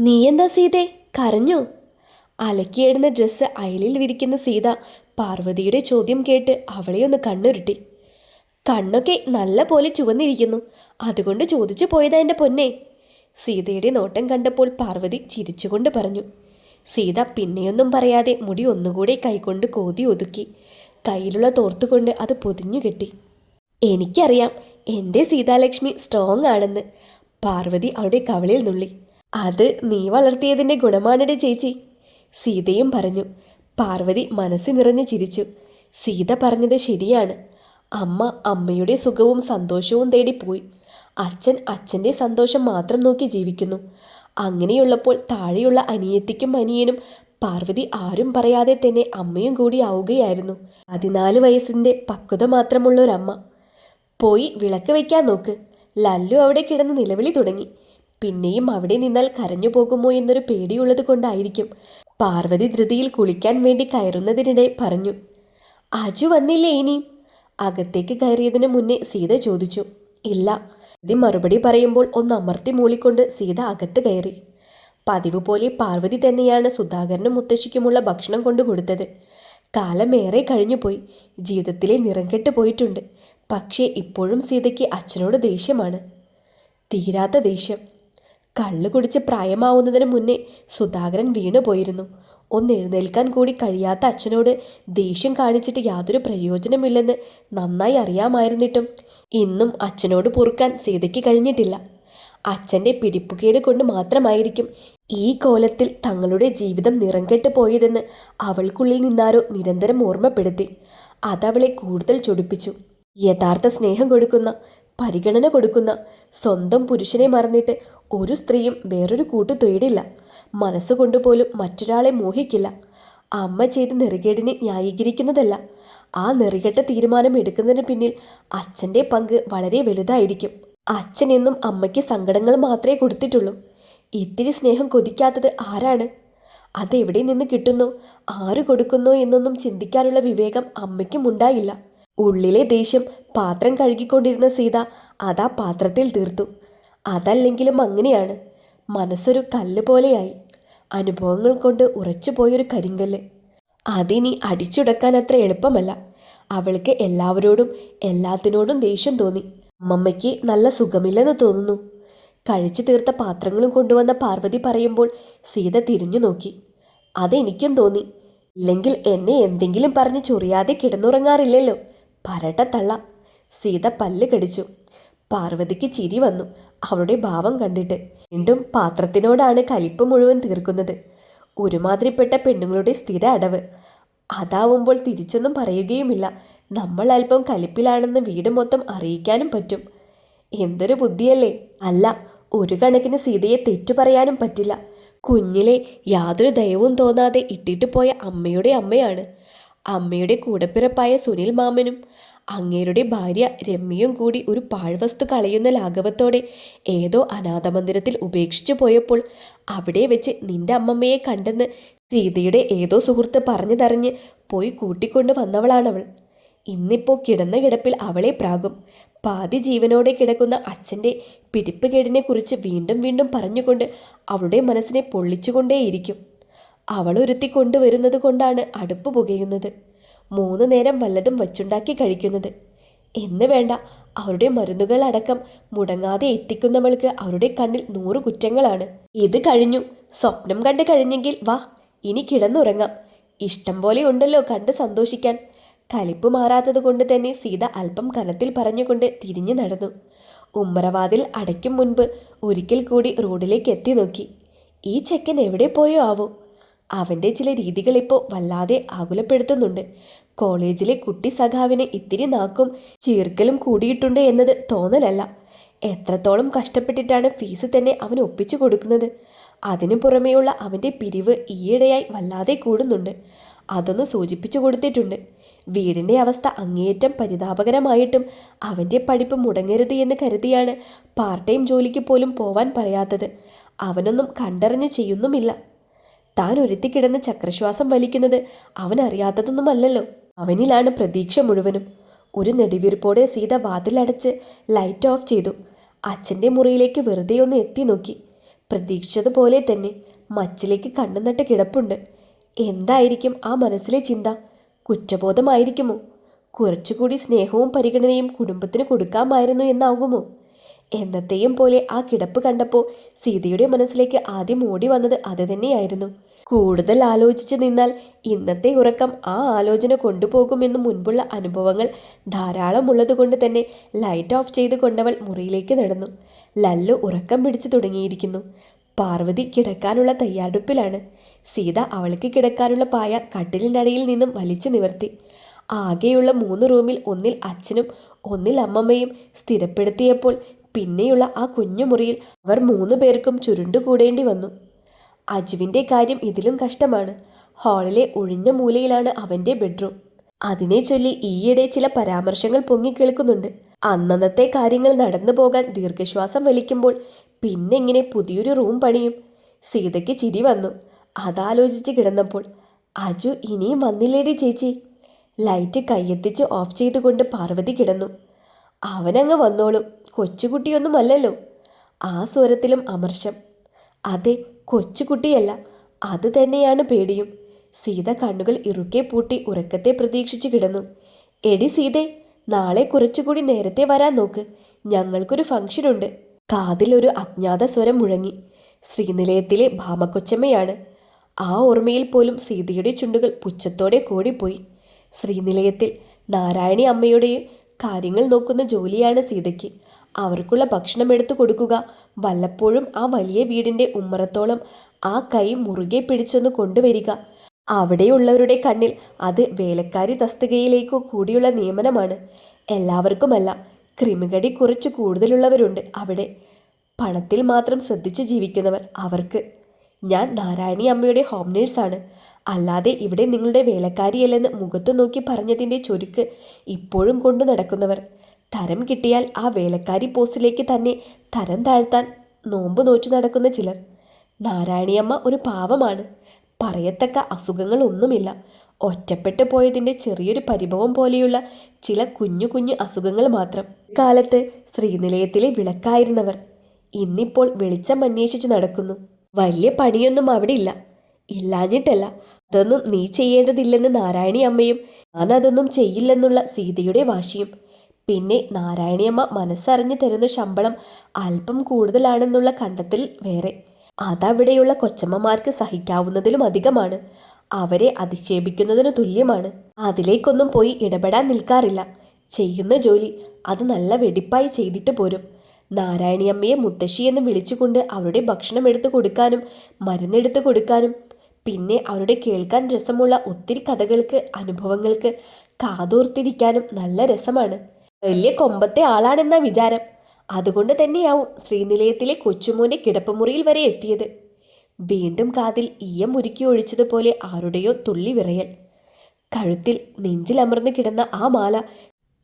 നീ എന്താ സീതേ? കരഞ്ഞോ. അലക്കിയിടുന്ന ഡ്രസ്സ് അയലിൽ വിരിക്കുന്ന സീത പാർവതിയുടെ ചോദ്യം കേട്ട് അവളെ ഒന്ന് കണ്ണുരുട്ടി. കണ്ണൊക്കെ നല്ല പോലെ ചുവന്നിരിക്കുന്നു. അതുകൊണ്ട് ചോദിച്ചു പോയതാ എന്റെ പൊന്നെ. സീതയുടെ നോട്ടം കണ്ടപ്പോൾ പാർവതി ചിരിച്ചുകൊണ്ട് പറഞ്ഞു. സീത പിന്നെയൊന്നും പറയാതെ മുടി ഒന്നുകൂടെ കൈകൊണ്ട് കോതി ഒതുക്കി. കയ്യിലുള്ള തോർത്തുകൊണ്ട് അത് പൊതിഞ്ഞു കെട്ടി. എനിക്കറിയാം എന്റെ സീതാലക്ഷ്മി സ്ട്രോങ് ആണെന്ന്. പാർവതി അവിടെ കവളിൽ നുള്ളി. അത് നീ വളർത്തിയതിന്റെ ഗുണമാണെടെ ചേച്ചി. സീതയും പറഞ്ഞു. പാർവതി മനസ്സ് നിറഞ്ഞ് ചിരിച്ചു. സീത പറഞ്ഞത് ശരിയാണ്. അമ്മ അമ്മയുടെ സുഖവും സന്തോഷവും തേടിപ്പോയി പോയി. അച്ഛൻ അച്ഛന്റെ സന്തോഷം മാത്രം നോക്കി ജീവിക്കുന്നു. അങ്ങനെയുള്ളപ്പോൾ താഴെയുള്ള അനിയത്തിക്കും അനിയനും പാർവതി ആരും പറയാതെ തന്നെ അമ്മയും കൂടി ആവുകയായിരുന്നു. പതിനാല് വയസ്സിന്റെ പക്വത മാത്രമുള്ള ഒരമ്മ പോയി വിളക്ക് വയ്ക്കാൻ നോക്ക്. ലല്ലു അവിടെ കിടന്ന് നിലവിളി തുടങ്ങി. പിന്നെയും അവിടെ നിന്നാൽ കരഞ്ഞു പോകുമോ എന്നൊരു പേടിയുള്ളത് കൊണ്ടായിരിക്കും. പാർവതി ധൃതിയിൽ കുളിക്കാൻ വേണ്ടി കയറുന്നതിനിടെ പറഞ്ഞു അജു വന്നില്ലേ ഇനി? അകത്തേക്ക് കയറിയതിന് മുന്നേ സീത ചോദിച്ചു ഇല്ല. ഇത് മറുപടി പറയുമ്പോൾ ഒന്ന് അമർത്തി മൂളിക്കൊണ്ട് സീത അകത്ത് കയറി. പതിവ് പോലെ പാർവതി തന്നെയാണ് സുധാകരനും മുത്തശ്ശിക്കുമുള്ള ഭക്ഷണം കൊണ്ടു കൊടുത്തത്. കാലമേറെ കഴിഞ്ഞുപോയി ജീവിതത്തിലെ നിറം കെട്ട് പോയിട്ടുണ്ട്. പക്ഷേ ഇപ്പോഴും സീതയ്ക്ക് അച്ഛനോട് ദേഷ്യമാണ്. തീരാത്ത ദേഷ്യം. കള്ളു കുടിച്ച് പ്രായമാവുന്നതിന് മുന്നേ സുധാകരൻ വീണുപോയിരുന്നു ഒന്ന് എഴുന്നേൽക്കാൻ കൂടി കഴിയാത്ത അച്ഛനോട് ദേഷ്യം കാണിച്ചിട്ട് യാതൊരു പ്രയോജനമില്ലെന്ന് നന്നായി അറിയാമായിരുന്നിട്ടും ഇന്നും അച്ഛനോട് പൊറുക്കാൻ സീതയ്ക്ക് കഴിഞ്ഞിട്ടില്ല. അച്ഛന്റെ പിടിപ്പുകേട് കൊണ്ട് മാത്രമായിരിക്കും ഈ കോലത്തിൽ തങ്ങളുടെ ജീവിതം നിറം കെട്ട് പോയതെന്ന് അവൾക്കുള്ളിൽ നിന്നാരോ നിരന്തരം ഓർമ്മപ്പെടുത്തി. അതവളെ കൂടുതൽ ചൊടിപ്പിച്ചു. യഥാർത്ഥ സ്നേഹം കൊടുക്കുന്ന പരിഗണന കൊടുക്കുന്ന സ്വന്തം പുരുഷനെ മറന്നിട്ട് ഒരു സ്ത്രീയും വേറൊരു കൂട്ട് തേടില്ല മനസ്സുകൊണ്ട് പോലും മറ്റൊരാളെ മോഹിക്കില്ല. അമ്മ ചെയ്ത നെറികേടിനെ ന്യായീകരിക്കുന്നതല്ല. ആ നെറികെട്ട തീരുമാനം എടുക്കുന്നതിന് പിന്നിൽ അച്ഛന്റെ പങ്ക് വളരെ വലുതായിരിക്കും. അച്ഛൻ എന്നും അമ്മയ്ക്ക് സങ്കടങ്ങൾ മാത്രമേ കൊടുത്തിട്ടുള്ളൂ. ഇത്തിരി സ്നേഹം കൊതിക്കാത്തത് ആരാണ്? അതെവിടെ നിന്ന് കിട്ടുന്നു? ആര് കൊടുക്കുന്നു എന്നൊന്നും ചിന്തിക്കാനുള്ള വിവേകം അമ്മയ്ക്കും ഉണ്ടായില്ല. ഉള്ളിലെ ദേഷ്യം പാത്രം കഴുകിക്കൊണ്ടിരുന്ന സീത അതാ പാത്രത്തിൽ തീർത്തു. അതല്ലെങ്കിലും അങ്ങനെയാണ്. മനസ്സൊരു കല്ല് പോലെയായി. അനുഭവങ്ങൾ കൊണ്ട് ഉറച്ചുപോയൊരു കരിങ്കല്ല്. അതിനി അടിച്ചുടക്കാൻ അത്ര എളുപ്പമല്ല. അവൾക്ക് എല്ലാവരോടും എല്ലാത്തിനോടും ദേഷ്യം തോന്നി. അമ്മമ്മയ്ക്ക് നല്ല സുഖമില്ലെന്ന് തോന്നുന്നു. കഴിച്ചു തീർത്ത പാത്രങ്ങളും കൊണ്ടുവന്ന പാർവതി പറയുമ്പോൾ സീത തിരിഞ്ഞു നോക്കി. അതെനിക്കും തോന്നി. ഇല്ലെങ്കിൽ എന്നെ എന്തെങ്കിലും പറഞ്ഞ് ചൊറിയാതെ കിടന്നുറങ്ങാറില്ലല്ലോ. പരട്ട തള്ള സീത പല്ല് കടിച്ചു. പാർവതിക്ക് ചിരി വന്നു. അവളുടെ ഭാവം കണ്ടിട്ട്. വീണ്ടും പാത്രത്തിനോടാണ് കലിപ്പ് മുഴുവൻ തീർക്കുന്നത്. ഒരുമാതിരിപ്പെട്ട പെണ്ണുങ്ങളുടെ സ്ഥിര അടവ്. അതാവുമ്പോൾ തിരിച്ചൊന്നും പറയുകയുമില്ല. നമ്മൾ അല്പം കലിപ്പിലാണെന്ന് വീട് മൊത്തം അറിയിക്കാനും പറ്റും. എന്തൊരു ബുദ്ധിയല്ലേ? അല്ല ഒരു കണക്കിന് സീതയെ തെറ്റു പറയാനും പറ്റില്ല. കുഞ്ഞിലെ യാതൊരു ദയവും തോന്നാതെ ഇട്ടിട്ട് പോയ അമ്മയുടെ അമ്മയാണ്. അമ്മയുടെ കൂടപ്പിറപ്പായ സുനിൽ മാമനും അങ്ങേരുടെ ഭാര്യ രമ്യയും കൂടി ഒരു പാഴ്വസ്തു കളയുന്ന ലാഘവത്തോടെ ഏതോ അനാഥമന്ദിരത്തിൽ ഉപേക്ഷിച്ചു പോയപ്പോൾ അവിടെ വെച്ച് നിന്റെ അമ്മമ്മയെ കണ്ടെന്ന് സീതയുടെ ഏതോ സുഹൃത്ത് പറഞ്ഞതറിഞ്ഞ് പോയി കൂട്ടിക്കൊണ്ട് വന്നവളാണവൾ. ഇന്നിപ്പോൾ കിടന്ന കിടപ്പിൽ അവളെ പ്രാകും. പാതി ജീവനോടെ കിടക്കുന്ന അച്ഛന്റെ പിടിപ്പുകേടിനെക്കുറിച്ച് വീണ്ടും വീണ്ടും പറഞ്ഞുകൊണ്ട് അവളുടെ മനസ്സിനെ പൊള്ളിച്ചുകൊണ്ടേയിരിക്കും. അവൾ ഒരുത്തി കൊണ്ടുവരുന്നത് കൊണ്ടാണ് അടുപ്പ് പുകയുന്നത്. മൂന്ന് നേരം വല്ലതും വച്ചുണ്ടാക്കി കഴിക്കുന്നത്. എന്ന് വേണ്ട അവരുടെ മരുന്നുകൾ അടക്കം മുടങ്ങാതെ എത്തിക്കുന്നവൾക്ക് അവരുടെ കണ്ണിൽ നൂറ് കുറ്റങ്ങളാണ്. ഇത് കഴിഞ്ഞു. സ്വപ്നം കണ്ട് കഴിഞ്ഞെങ്കിൽ വാ ഇനി കിടന്നുറങ്ങാം. ഇഷ്ടം പോലെ ഉണ്ടല്ലോ കണ്ട് സന്തോഷിക്കാൻ. കലിപ്പ് മാറാത്തത് കൊണ്ട് തന്നെ സീത അല്പം കനത്തിൽ പറഞ്ഞുകൊണ്ട് തിരിഞ്ഞു നടന്നു. ഉമ്മറവാതിൽ അടയ്ക്കും മുൻപ് ഒരിക്കൽ കൂടി റോഡിലേക്ക് എത്തി നോക്കി. ഈ ചെക്കൻ എവിടെ പോയോ ആവോ? അവന്റെ ചില രീതികൾ ഇപ്പോൾ വല്ലാതെ ആകുലപ്പെടുത്തുന്നുണ്ട്. കോളേജിലെ കുട്ടി സഖാവിനെ ഇത്തിരി നാക്കും ചീർക്കലും കൂടിയിട്ടുണ്ട് എന്നത് തോന്നലല്ല. എത്രത്തോളം കഷ്ടപ്പെട്ടിട്ടാണ് ഫീസ് തന്നെ അവൻ ഒപ്പിച്ചു കൊടുക്കുന്നത്. അതിനു പുറമെയുള്ള അവന്റെ പിരിവ് ഈയിടെയായി വല്ലാതെ കൂടുന്നുണ്ട്. അതൊന്ന് സൂചിപ്പിച്ചു കൊടുത്തിട്ടുണ്ട്. വീടിന്റെ അവസ്ഥ അങ്ങേയറ്റം പരിതാപകരമായിട്ടും അവന്റെ പഠിപ്പ് മുടങ്ങരുത് എന്ന് കരുതിയാണ് പാർട്ട് ടൈം ജോലിക്ക് പോലും പോവാൻ പറയാത്തത്. അവനൊന്നും കണ്ടറിഞ്ഞ് ചെയ്യുന്നുമില്ല. താൻ ഒരുത്തിക്കിടന്ന് ചക്രശ്വാസം വലിക്കുന്നത് അവൻ അറിയാത്തതൊന്നുമല്ലല്ലോ അവനിലാണ് പ്രതീക്ഷ മുഴുവനും. ഒരു നെടുവീർപ്പോടെ സീത വാതിലടച്ച് ലൈറ്റ് ഓഫ് ചെയ്തു. അച്ഛന്റെ മുറിയിലേക്ക് വെറുതെ ഒന്ന് എത്തി നോക്കി. പ്രതീക്ഷിച്ചതുപോലെ തന്നെ മച്ചിലേക്ക് കണ്ണു നട്ട് കിടപ്പുണ്ട്. എന്തായിരിക്കും ആ മനസ്സിലെ ചിന്ത? കുറ്റബോധമായിരിക്കുമോ? കുറച്ചുകൂടി സ്നേഹവും പരിഗണനയും കുടുംബത്തിന് കൊടുക്കാമായിരുന്നു എന്നാകുമോ? എന്നത്തെയും പോലെ ആ കിടപ്പ് കണ്ടപ്പോൾ സീതയുടെ മനസ്സിലേക്ക് ആദ്യം ഓടി വന്നത് അത് തന്നെയായിരുന്നു. കൂടുതൽ ആലോചിച്ച് നിന്നാൽ ഇന്നത്തെ ഉറക്കം ആ ആലോചന കൊണ്ടുപോകുമെന്ന് മുൻപുള്ള അനുഭവങ്ങൾ ധാരാളം ഉള്ളതുകൊണ്ട് തന്നെ ലൈറ്റ് ഓഫ് ചെയ്ത് കൊണ്ടവൾ മുറിയിലേക്ക് നടന്നു. ലല്ലു ഉറക്കം പിടിച്ചു തുടങ്ങിയിരിക്കുന്നു. പാർവതി കിടക്കാനുള്ള തയ്യാറെടുപ്പിലാണ്. സീത അവൾക്ക് കിടക്കാനുള്ള പായ കട്ടിലിനടിയിൽ നിന്നും വലിച്ചു നിവർത്തി. ആകെയുള്ള മൂന്ന് റൂമിൽ ഒന്നിൽ അച്ഛനും ഒന്നിൽ അമ്മമ്മയും സ്ഥിരപ്പെടുത്തിയപ്പോൾ പിന്നെയുള്ള ആ കുഞ്ഞു മുറിയിൽ അവർ മൂന്ന് പേർക്കും ചുരുണ്ടുകൂടേണ്ടി വന്നു. അജുവിന്റെ കാര്യം ഇതിലും കഷ്ടമാണ്. ഹാളിലെ ഒഴിഞ്ഞ മൂലയിലാണ് അവന്റെ ബെഡ്റൂം. അതിനെ ചൊല്ലി ഈയിടെ ചില പരാമർശങ്ങൾ പൊങ്ങിക്കേൾക്കുന്നുണ്ട് അന്നന്നത്തെ കാര്യങ്ങൾ നടന്നു പോകാൻ ദീർഘശ്വാസം വലിക്കുമ്പോൾ പിന്നെങ്ങനെ പുതിയൊരു റൂം പണിയും. സീതയ്ക്ക് ചിരി വന്നു. അതാലോചിച്ച് കിടന്നപ്പോൾ അജു ഇനിയും വന്നില്ലേടി ചേച്ചി? ലൈറ്റ് കയ്യെത്തിച്ച് ഓഫ് ചെയ്തുകൊണ്ട് പാർവതി കിടന്നു. അവനങ്ങ് വന്നോളും. കൊച്ചുകുട്ടിയൊന്നുമല്ലല്ലോ. ആ സ്വരത്തിലും അമർഷം അതെ കൊച്ചുകുട്ടിയല്ല. അത് തന്നെയാണ് പേടിയും. സീത കണ്ണുകൾ ഇറുക്കെ പൂട്ടി ഉറക്കത്തെ പ്രതീക്ഷിച്ചു കിടന്നു. എടി സീതേ നാളെ കുറച്ചുകൂടി നേരത്തെ വരാൻ നോക്ക്. ഞങ്ങൾക്കൊരു ഫംഗ്ഷനുണ്ട്. കാതിലൊരു അജ്ഞാത സ്വരം മുഴങ്ങി. ശ്രീനിലയത്തിലെ ഭാമക്കൊച്ചമ്മയാണ്. ആ ഓർമ്മയിൽ പോലും സീതയുടെ ചുണ്ടുകൾ പുച്ഛത്തോടെ കോടിപ്പോയി. ശ്രീനിലയത്തിൽ നാരായണി അമ്മയുടെ കാര്യങ്ങൾ നോക്കുന്ന ജോലിയാണ് സീതയ്ക്ക്. അവർക്കുള്ള ഭക്ഷണം എടുത്തു കൊടുക്കുക. വല്ലപ്പോഴും ആ വലിയ വീടിന്റെ ഉമ്മറത്തോളം ആ കൈ മുറുകെ പിടിച്ചൊന്ന് കൊണ്ടുവരിക. അവിടെയുള്ളവരുടെ കണ്ണിൽ അത് വേലക്കാരി തസ്തികയിലേക്കോ കൂടിയുള്ള നിയമനമാണ്. എല്ലാവർക്കുമല്ല ക്രിമികടി കുറച്ച് കൂടുതലുള്ളവരുണ്ട് അവിടെ. പണത്തിൽ മാത്രം ശ്രദ്ധിച്ച് ജീവിക്കുന്നവർ അവർക്ക്. ഞാൻ നാരായണി അമ്മയുടെ ഹോം നേഴ്സാണ് അല്ലാതെ ഇവിടെ നിങ്ങളുടെ വേലക്കാരിയല്ലെന്ന് മുഖത്തു നോക്കി പറഞ്ഞതിന്റെ ചൊരുക്ക് ഇപ്പോഴും കൊണ്ടു നടക്കുന്നവർ. തരം കിട്ടിയാൽ ആ വേലക്കാരി പോസ്റ്റിലേക്ക് തന്നെ തരം താഴ്ത്താൻ നോമ്പ് നോച്ചു നടക്കുന്ന ചിലർ. നാരായണിയമ്മ ഒരു പാവമാണ്. പറയത്തക്ക അസുഖങ്ങളൊന്നുമില്ല. ഒറ്റപ്പെട്ടു പോയതിന്റെ ചെറിയൊരു പരിഭവം പോലെയുള്ള ചില കുഞ്ഞു കുഞ്ഞു അസുഖങ്ങൾ മാത്രം. കാലത്ത് ശ്രീനിലയത്തിലെ വിളക്കായിരുന്നവർ ഇന്നിപ്പോൾ വെളിച്ചം അന്വേഷിച്ചു നടക്കുന്നു. വലിയ പണിയൊന്നും അവിടെ ഇല്ല. ഇല്ലാഞ്ഞിട്ടല്ല. അതൊന്നും നീ ചെയ്യേണ്ടതില്ലെന്ന് നാരായണി അമ്മയും ഞാൻ ചെയ്യില്ലെന്നുള്ള സീതയുടെ വാശിയും പിന്നെ നാരായണിയമ്മ മനസ്സറിഞ്ഞു തരുന്ന ശമ്പളം അല്പം കൂടുതലാണെന്നുള്ള കണ്ടെത്തൽ വേറെ. അതവിടെയുള്ള കൊച്ചമ്മമാർക്ക് സഹിക്കാവുന്നതിലും അധികമാണ്. അവരെ അധിക്ഷേപിക്കുന്നതിന് തുല്യമാണ്. അതിലേക്കൊന്നും പോയി ഇടപെടാൻ നിൽക്കാറില്ല. ചെയ്യുന്ന ജോലി അത് നല്ല വെടിപ്പായി ചെയ്തിട്ട് പോരും. നാരായണിയമ്മയെ മുത്തശ്ശി എന്ന് വിളിച്ചുകൊണ്ട് അവരുടെ ഭക്ഷണം എടുത്തു കൊടുക്കാനും മരുന്നെടുത്ത് കൊടുക്കാനും പിന്നെ അവരുടെ കേൾക്കാൻ രസമുള്ള ഒത്തിരി കഥകൾക്ക് അനുഭവങ്ങൾക്ക് കാതോർത്തിരിക്കാനും നല്ല രസമാണ്. വലിയ കൊമ്പത്തെ ആളാണെന്ന വിചാരം. അതുകൊണ്ട് തന്നെയാവും ശ്രീനിലയത്തിലെ കൊച്ചുമോന്റെ കിടപ്പുമുറിയിൽ വരെ എത്തിയത്. വീണ്ടും കാതിൽ ഈയം ഉരുക്കി ഒഴിച്ചതുപോലെ ആരുടെയോ തുള്ളി വിറയൽ. കഴുത്തിൽ നെഞ്ചിലമർന്നു കിടന്ന ആ മാല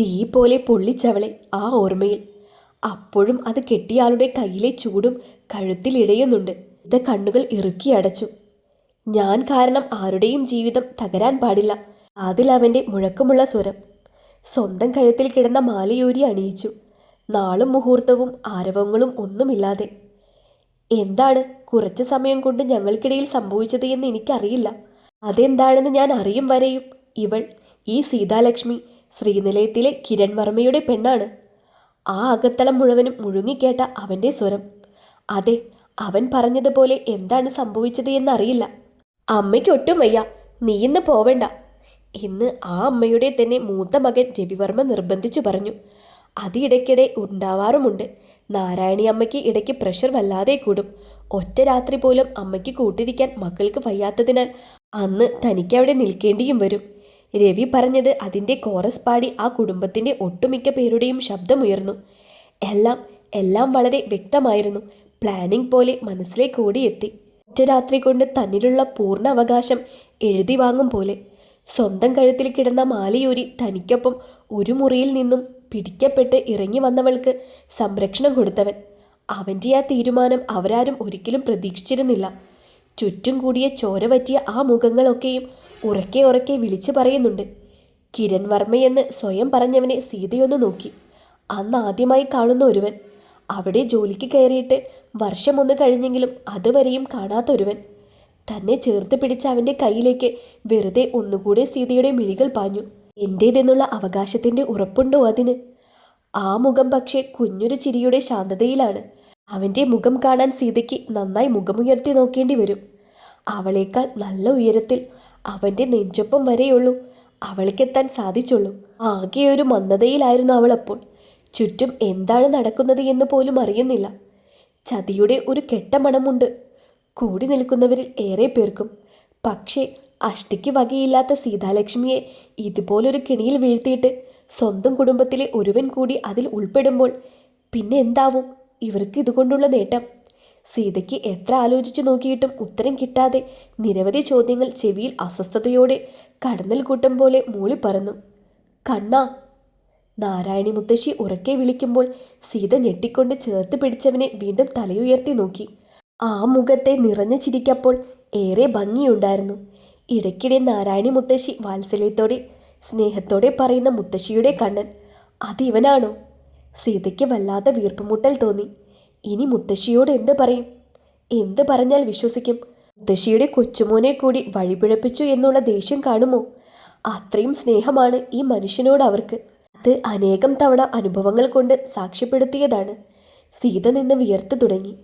തീ പോലെ പൊള്ളിച്ചവളെ ആ ഓർമ്മയിൽ. അപ്പോഴും അത് കെട്ടിയാളുടെ കയ്യിലെ ചൂടും കഴുത്തിൽ ഇഴയുന്നുണ്ട്. ഇത് കണ്ണുകൾ ഇറുക്കി അടച്ചു. ഞാൻ കാരണം ആരുടെയും ജീവിതം തകരാൻ പാടില്ല. അതിൽ അവന്റെ മുഴക്കമുള്ള സ്വരം. സ്വന്തം കഴുത്തിൽ കിടന്ന മാലയൂരി അണിയിച്ചു. നാളും മുഹൂർത്തവും ആരവങ്ങളും ഒന്നുമില്ലാതെ. എന്താണ് കുറച്ച് സമയം കൊണ്ട് ഞങ്ങൾക്കിടയിൽ സംഭവിച്ചത് എന്ന് എനിക്കറിയില്ല. അതെന്താണെന്ന് ഞാൻ അറിയും വരെയും ഇവൾ ഈ സീതാലക്ഷ്മി ശ്രീനിലയത്തിലെ കിരൺ വർമ്മയുടെ പെണ്ണാണ്. ആ അകത്തളം മുഴുവനും മുഴുങ്ങിക്കേട്ട അവന്റെ സ്വരം. അതെ അവൻ പറഞ്ഞതുപോലെ എന്താണ് സംഭവിച്ചത് എന്നറിയില്ല. അമ്മയ്ക്കൊട്ടും വയ്യ. നീ ഇന്ന് പോവണ്ട. ഇന്ന് ആ അമ്മയുടെ തന്നെ മൂത്ത മകൻ രവിവർമ്മ നിർബന്ധിച്ചു പറഞ്ഞു. അത് ഇടയ്ക്കിടെ ഉണ്ടാവാറുമുണ്ട്. നാരായണി അമ്മയ്ക്ക് ഇടയ്ക്ക് പ്രഷർ വല്ലാതെ കൂടും. ഒറ്റ രാത്രി പോലും അമ്മയ്ക്ക് കൂട്ടിരിക്കാൻ മക്കൾക്ക് വയ്യാത്തതിനാൽ അന്ന് തനിക്ക് അവിടെ നിൽക്കേണ്ടിയും വരും. രവി പറഞ്ഞത് അതിന്റെ കോറസ് പാടി ആ കുടുംബത്തിന്റെ ഒട്ടുമിക്ക പേരുടെയും ശബ്ദമുയർന്നു. എല്ലാം എല്ലാം വളരെ വ്യക്തമായിരുന്നു. പ്ലാനിംഗ് പോലെ മനസ്സിലേക്ക് ഓടിയെത്തി. ഒറ്റ രാത്രി കൊണ്ട് തന്നിലുള്ള പൂർണ അവകാശം എഴുതി വാങ്ങും പോലെ. സ്വന്തം കഴുത്തിൽ കിടന്ന മാലയൂരി തനിക്കൊപ്പം ഒരു മുറിയിൽ നിന്നും പിടിക്കപ്പെട്ട് ഇറങ്ങി വന്നവൾക്ക് സംരക്ഷണം കൊടുത്തവൻ. അവന്റെ ആ തീരുമാനം അവരാരും ഒരിക്കലും പ്രതീക്ഷിച്ചിരുന്നില്ല. ചുറ്റും കൂടിയ ചോര പറ്റിയ ആ മുഖങ്ങളൊക്കെയും ഉറക്കെ ഉറക്കെ വിളിച്ചു പറയുന്നുണ്ട്. കിരൺ വർമ്മയെന്ന് സ്വയം പറഞ്ഞവനെ സീതയൊന്ന് നോക്കി. അന്ന് ആദ്യമായി കാണുന്ന ഒരുവൻ. അവിടെ ജോലിക്ക് കയറിയിട്ട് വർഷമൊന്ന് കഴിഞ്ഞെങ്കിലും അതുവരെയും കാണാത്തൊരുവൻ തന്നെ ചേർത്ത് പിടിച്ച അവന്റെ കയ്യിലേക്ക് വെറുതെ ഒന്നുകൂടെ സീതയുടെ മിഴികൾ പാഞ്ഞു. എന്റേതെന്നുള്ള അവകാശത്തിന്റെ ഉറപ്പുണ്ടോ അതിന്? ആ മുഖം പക്ഷേ കുഞ്ഞൊരു ചിരിയുടെ ശാന്തതയിലാണ്. അവന്റെ മുഖം കാണാൻ സീതയ്ക്ക് നന്നായി മുഖമുയർത്തി നോക്കേണ്ടി വരും. അവളേക്കാൾ നല്ല ഉയരത്തിൽ അവന്റെ നെഞ്ചൊപ്പം വരെയുള്ളൂ. അവൾക്കെത്താൻ സാധിച്ചുള്ളൂ. ആകെ ഒരു മന്ദതയിലായിരുന്നു അവളപ്പോൾ ചുറ്റും എന്താണ് നടക്കുന്നത് എന്ന് പോലും അറിയുന്നില്ല. ചതിയുടെ ഒരു കെട്ട മണമുണ്ട്. കൂടി നിൽക്കുന്നവരിൽ ഏറെ പേർക്കും. പക്ഷേ അഷ്ടിക്ക് വകയില്ലാത്ത സീതാലക്ഷ്മിയെ ഇതുപോലൊരു കിണിയിൽ വീഴ്ത്തിയിട്ട് സ്വന്തം കുടുംബത്തിലെ ഒരുവൻ കൂടി അതിൽ ഉൾപ്പെടുമ്പോൾ പിന്നെ എന്താവും? ഇവർക്ക് ഇതുകൊണ്ടുള്ള നേട്ടം. സീതയ്ക്ക് എത്ര ആലോചിച്ചു നോക്കിയിട്ടും ഉത്തരം കിട്ടാതെ നിരവധി ചോദ്യങ്ങൾ ചെവിയിൽ അസ്വസ്ഥതയോടെ കടന്നൽ കൂട്ടം പോലെ മൂളി മൂളിപ്പറന്നു കണ്ണ! നാരായണി മുത്തശ്ശി ഉറക്കെ വിളിക്കുമ്പോൾ സീത ഞെട്ടിക്കൊണ്ട് ചേർത്ത് പിടിച്ചവനെ വീണ്ടും തലയുയർത്തി നോക്കി. ആ മുഖത്തെ നിറഞ്ഞ ചിരിക്കപ്പോൾ ഏറെ ഭംഗിയുണ്ടായിരുന്നു. ഇടയ്ക്കിടെ നാരായണി മുത്തശ്ശി വാത്സല്യത്തോടെ സ്നേഹത്തോടെ പറയുന്ന മുത്തശ്ശിയുടെ കണ്ണൻ അത് ഇവനാണോ സീതയ്ക്ക് വല്ലാത്ത വീർപ്പുമുട്ടൽ തോന്നി. ഇനി മുത്തശ്ശിയോട് എന്ത് പറയും? എന്ത് പറഞ്ഞാൽ വിശ്വസിക്കും. മുത്തശ്ശിയുടെ കൊച്ചുമോനെ കൂടി വഴിപിഴപ്പിച്ചു എന്നുള്ള ദേഷ്യം കാണുമോ? അത്രയും സ്നേഹമാണ് ഈ മനുഷ്യനോട് അവർക്ക്. അത് അനേകം തവണ അനുഭവങ്ങൾ കൊണ്ട് സാക്ഷ്യപ്പെടുത്തിയതാണ്. സീത നിന്ന് വിയർത്തു തുടങ്ങി.